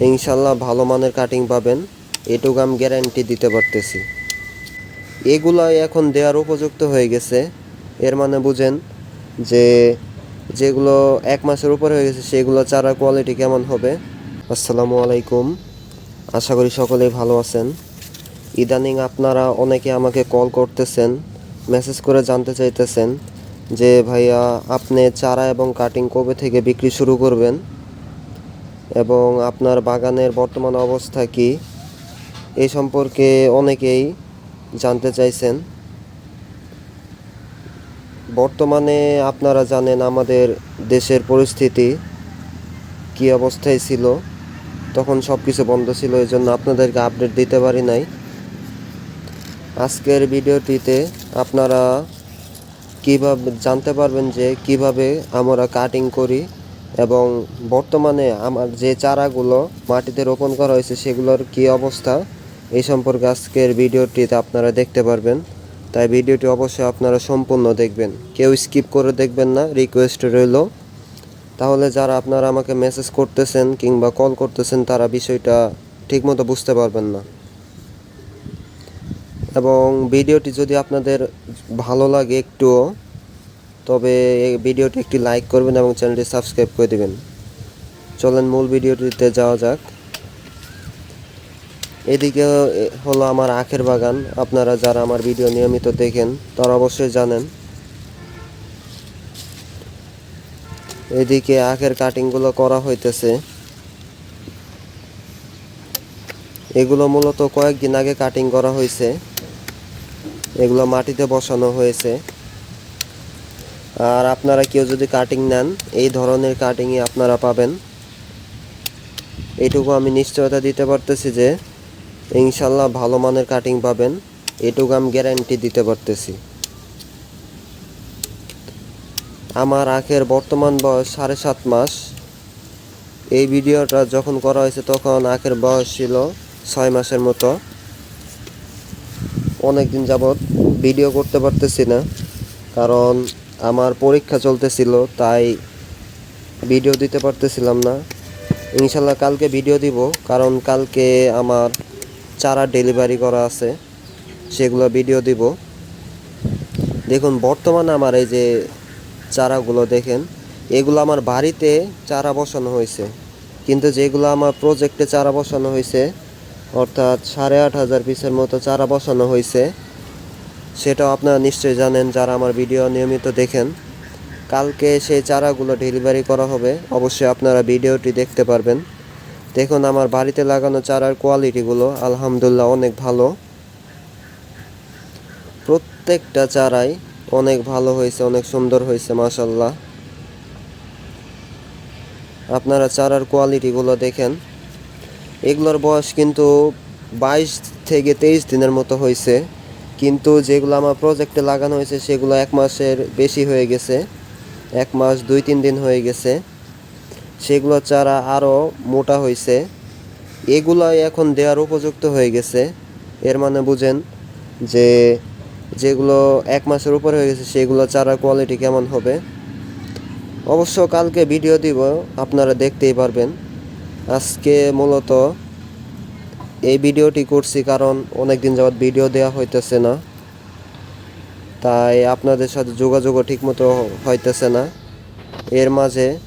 ইনশাল্লাহ ভালো মানের কাটিং পাবেন। এটুকু আমি গ্যারান্টি দিতে পারতেছি। এগুলাই এখন দেওয়ার উপযুক্ত হয়ে গেছে। এর মানে বুঝেন যে যেগুলো এক মাসের উপরে হয়ে গেছে, সেগুলো চারা কোয়ালিটি কেমন হবে? আসসালামু আলাইকুম। আশা করি সকলেই ভালো আছেন। ইদানিং আপনারা অনেকে আমাকে কল করতেছেন মেসেজ করে জানতে চাইতেছেন যে, ভাইয়া, আপনি চারা এবং কাটিং কবে থেকে বিক্রি শুরু করবেন? এবং আপনার বাগানের বর্তমান অবস্থা কি? এই সম্পর্কে অনেকেই জানতে চাইছেন। বর্তমানে আপনারা জানেন আমাদের দেশের পরিস্থিতি, কি অবস্থায় ছিল, তখন সব কিছু বন্ধ ছিল এই জন্য আপনাদেরকে আপডেট দিতে পারি নাই। আজকের ভিডিওটিতে আপনারা কীভাবে জানতে পারবেন যে কীভাবে আমরা কাটিং করি এবং বর্তমানে আমার যে চারাগুলো মাটিতে রোপণ করা হয়েছে সেগুলোর কি অবস্থা, এই সম্পর্কে আজকের ভিডিওটিতে আপনারা দেখতে পারবেন। তাই ভিডিওটি অবশ্যই আপনারা সম্পূর্ণ দেখবেন। কেউ স্কিপ করে দেখবেন না, রিকোয়েস্ট রইল। তাহলে যারা আপনারা আমাকে মেসেজ করতেছেন কিংবা কল করতেছেন, তারা বিষয়টা ঠিকমতো বুঝতে পারবেন না। এবং ভিডিওটি যদি আপনাদের ভালো লাগে একটুও তবে এই ভিডিওটি একটি লাইক করবেন এবং চ্যানেলটি সাবস্ক্রাইব করে দেবেন। চলেন মূল ভিডিওটিতে যাওয়া যাক। এদিকে হলো আমার আখের বাগান। আপনারা যারা আমার ভিডিও নিয়মিত দেখেন, তারা অবশ্যই জানেন। এদিকে আখের কাটিংগুলো করা হইতেছে। এগুলো মূলত কয়েকদিন আগে কাটিং করা হয়েছে এগুলো মাটিতে বসানো হয়েছে। আর আপনারা কেউ যদি কাটিং নেন, এই ধরনের কাটিংই আপনারা পাবেন। এটুকু আমি নিশ্চয়তা দিতে পারতেছি যে, ইনশাল্লাহ ভালো মানের কাটিং পাবেন। এটুকু আমি গ্যারান্টি দিতে পারতেছি। আমার আখের বর্তমান বয়স সাড়ে সাত মাস। এই ভিডিওটা যখন করা হয়েছে তখন আখের বয়স ছিল ছয় মাসের মতো। অনেক দিন যাবৎ ভিডিও করতে পারতেছি না, কারণ আমার পরীক্ষা চলতেছিল, তাই ভিডিও দিতে পারতেছিলাম না। ইনশাল্লাহ কালকে ভিডিও দিব, কারণ কালকে আমার চারা ডেলিভারি করা আছে, সেগুলো ভিডিও দিব। দেখুন, বর্তমানে আমার এই যে চারাগুলো দেখেন, এগুলো আমার বাড়িতে চারা বসানো হয়েছে। কিন্তু যেগুলো আমার প্রজেক্টে চারা বসানো হয়েছে, অর্থাৎ সাড়ে আট হাজার পিসের মতো চারা বসানো হয়েছে সেটাও আপনারা নিশ্চয়ই জানেন যারা আমার ভিডিও নিয়মিত দেখেন। কালকে সেই চারাগুলো ডেলিভারি করা হবে, অবশ্যই আপনারা ভিডিওটি দেখতে পারবেন। দেখুন, আমার বাড়িতে লাগানো চারার কোয়ালিটিগুলো আলহামদুলিল্লাহ অনেক ভালো। প্রত্যেকটা চারাই অনেক ভালো হয়েছে, অনেক সুন্দর হয়েছে মাশাল্লাহ আপনারা চারার কোয়ালিটিগুলো দেখেন। এগুলোর বয়স কিন্তু বাইশ থেকে তেইশ দিনের মতো হয়েছে। কিন্তু যেগুলো আমার প্রজেক্টে লাগানো হয়েছে, সেগুলো এক মাসের বেশি হয়ে গেছে। এক মাস, দুই, তিন দিন হয়ে গেছে। সেগুলো চারা আরও মোটা হয়েছে। এগুলাই এখন দেওয়ার উপযুক্ত হয়ে গেছে। এর মানে বুঝেন যে, যেগুলো এক মাসের উপরে হয়ে গেছে, সেগুলো চারা কোয়ালিটি কেমন হবে? অবশ্য কালকে ভিডিও দিব, আপনারা দেখতেই পারবেন। আজকে মূলত এই ভিডিওটি করছি কারণ অনেক দিন যাবৎ ভিডিও দেওয়া হইতেছে না। তাই আপনাদের সাথে যোগাযোগও ঠিকমতো হইতেছে না। এর মাঝে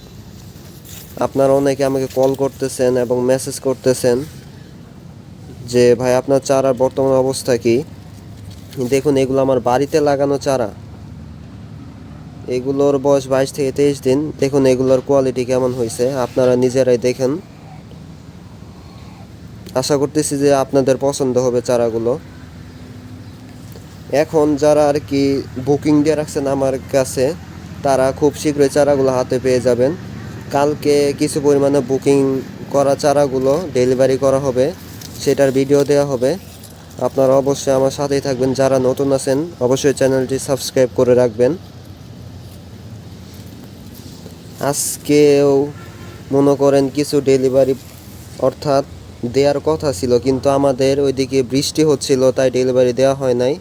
আপনারা অনেকে আমাকে কল করতেছেন এবং মেসেজ করতেছেন যে, ভাই, আপনার চারার বর্তমান অবস্থা কি? দেখুন, এগুলো আমার বাড়িতে লাগানো চারা। এগুলোর বয়স বাইশ থেকে তেইশ দিন। দেখুন, এগুলোর কোয়ালিটি কেমন হয়েছে আপনারা নিজেরাই দেখেন। আশা করতেছি যে আপনাদের পছন্দ হবে চারাগুলো। এখন যারা আর কি বুকিং দিয়ে রাখছেন আমার কাছে, তারা খুব শীঘ্রই চারাগুলো হাতে পেয়ে যাবেন। কালকে কিছু পরিমাণে বুকিং করা চারাগুলো ডেলিভারি করা হবে, সেটার ভিডিও দেওয়া হবে। আপনারা অবশ্যই আমার সাথেই থাকবেন। যারা নতুন আছেন, অবশ্যই চ্যানেলটি সাবস্ক্রাইব করে রাখবেন। আজকেও মনে করেন কিছু ডেলিভারি, অর্থাৎ দেওয়ার কথা ছিল, কিন্তু আমাদের ওইদিকে বৃষ্টি হচ্ছিল, তাই ডেলিভারি দেওয়া হয় নাই।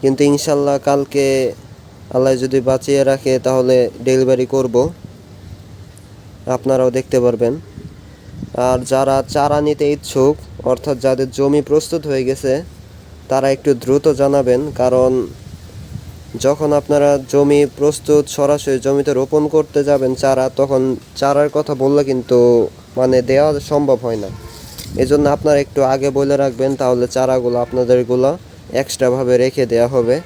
কিন্তু ইনশাল্লাহ কালকে আল্লাহ যদি বাঁচিয়ে রাখে, তাহলে ডেলিভারি করব। আপনারাও দেখতে পারবেন। আর যারা চারা নিতে ইচ্ছুক, অর্থাৎ যাদের জমি প্রস্তুত হয়ে গেছে, তারা একটু দ্রুত জানাবেন, কারণ যখন আপনারা জমি প্রস্তুত সরাসরি জমিতে রোপণ করতে যাবেন চারা, তখন চারার কথা বললে কিন্তু মানে দেওয়া সম্ভব হয় না। এজন্য আপনারা একটু আগে বলে রাখবেন, তাহলে চারাগুলো আপনাদেরগুলো এক্সট্রাভাবে রেখে দেওয়া হবে।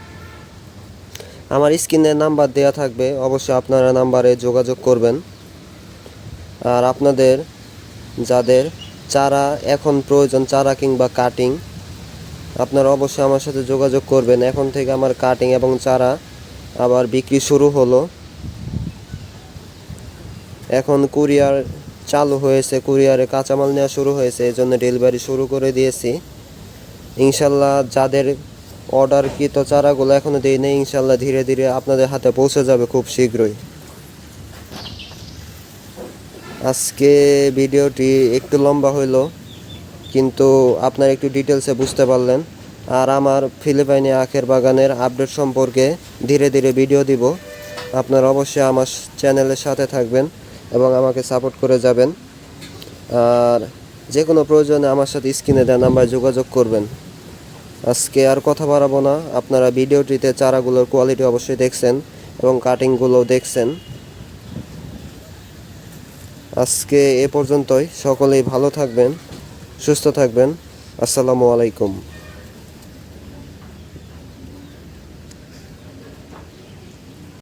আমার স্ক্রিনে নাম্বার দেওয়া থাকবে, অবশ্যই আপনারা নাম্বারে যোগাযোগ করবেন। আর আপনাদের যাদের চারা এখন প্রয়োজন, চারা কিংবা কাটিং আপনারা অবশ্যই আমার সাথে যোগাযোগ করবেন। এখন থেকে আমার কাটিং এবং চারা আবার বিক্রি শুরু হলো। এখন কুরিয়ার চালু হয়েছে, কুরিয়ারে কাঁচামাল নেওয়া শুরু হয়েছে এই জন্য ডেলিভারি শুরু করে দিয়েছি। ইনশাল্লাহ যাদের অর্ডার অর্ডারকৃত চারাগুলো এখনও দিই নেই, ইনশাল্লাহ ধীরে ধীরে আপনাদের হাতে পৌঁছে যাবে খুব শীঘ্রই। আজকে ভিডিওটি একটু লম্বা হইল, কিন্তু আপনার একটু ডিটেলসে বুঝতে পারলেন। আর আমার ফিলিপাইনি আখের বাগানের আপডেট সম্পর্কে ধীরে ধীরে ভিডিও দিব। আপনারা অবশ্যই আমার চ্যানেলের সাথে থাকবেন। এবং আমাকে সাপোর্ট করে যাবেন। আর যে কোনো প্রয়োজনে আমার সাথে স্ক্রিনে দেন নাম্বার যোগাযোগ করবেন। আজকে আর কথা বাড়াবো না। আপনারা ভিডিওটিতে চারাগুলোর কোয়ালিটি অবশ্যই দেখছেন এবং কাটিংগুলো দেখছেন। আজকে এ পর্যন্তই। সকলেই ভালো থাকবেন, সুস্থ থাকবেন। আসসালামু আলাইকুম।